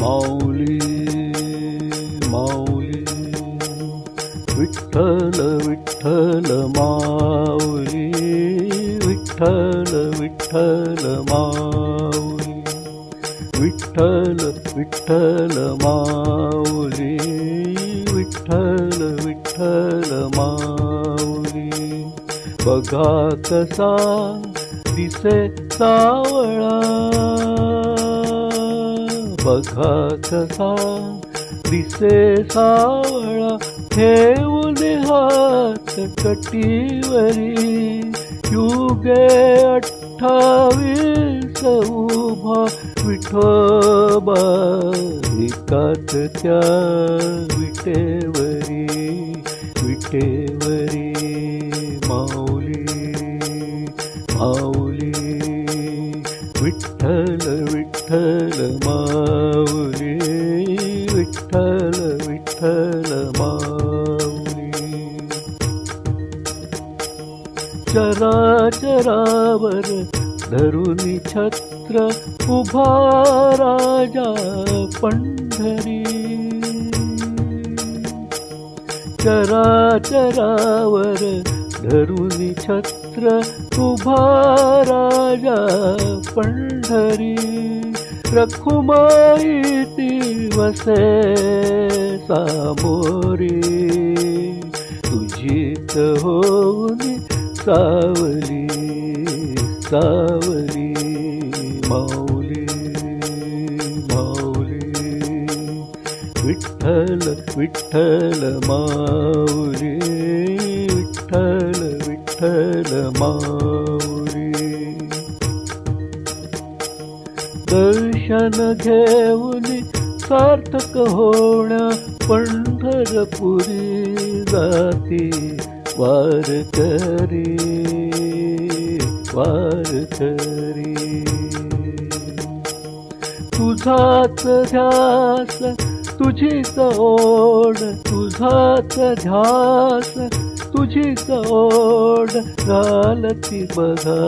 माऊली माऊली विठ्ठल विठ्ठल माऊली विठ्ठल विठ्ठल माऊली विठ्ठल विठ्ठल माऊली विठ्ठल विठ्ठल माऊली. बघा कसा दिसे सावळा बघा कसा दिसे सावळा ठेवून हात कटीवरी युगे अठ्ठावीस उभा विठोबा एकात त्या विटेवरी विटे विठ्ठल विठ्ठल विठ्ठल माऊली चराचरावर धरुनी छत्र राजा पंढरी. चराचरावर धरुनी छत्र उभा राजा पंढरी रखुमाई ती वसे सामोरी. तुझीत होऊन सावली सावली माऊली माऊली. विठ्ठल विठ्ठल माऊली. मा दर्शन घेऊन जी सारकोण पण्डलपुरी दी वि वी तुझाच ध्यास तुझीच ओढ तुझाच ध्यास तुझीच ओढ घालती बघा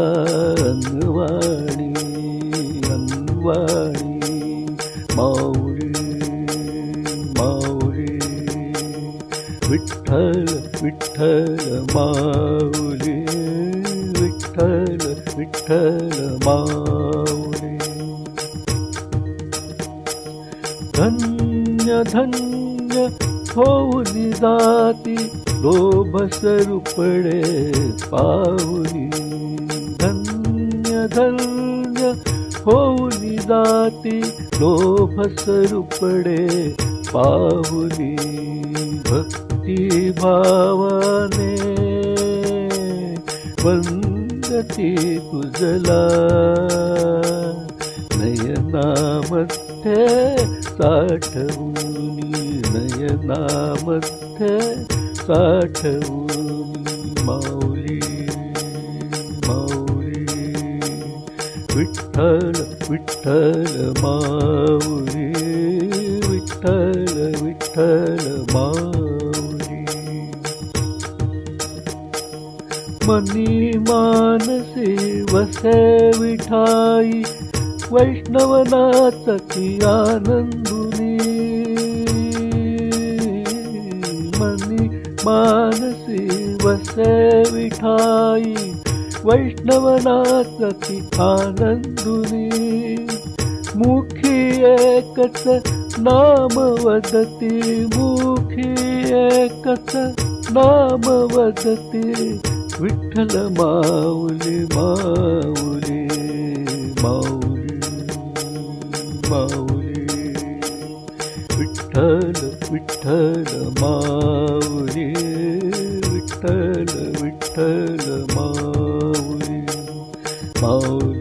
अन्वाणी अन्वाणी माऊली माऊली विठ्ठल विठ्ठल माऊली विठ्ठल विठ्ठल माऊली. धन्य धन्य होऊनी धन्यो भसरूपे पुली धन्य धन्य दाति डो भसरूपे पावुली भक्ति भावने गति गुजला वंदती तुझला नयनामध्ये साठवूनी नयनामध्ये साठवूनी माऊली माऊली विठ्ठल विठ्ठल माऊली विठ्ठल विठ्ठल माऊली मनी मानसी वसे विठाई वैष्णवनाथ आनंदुनी मनी मानसी वसे विठाई वैष्णवनाथ आनंदुनी। मुखी एकच नाम वदती मुखी एकच नाम वदती विठ्ठल माऊली माऊली माऊ माऊली विठ्ठल विठ्ठल माऊली विठ्ठल विठ्ठल माऊली माऊली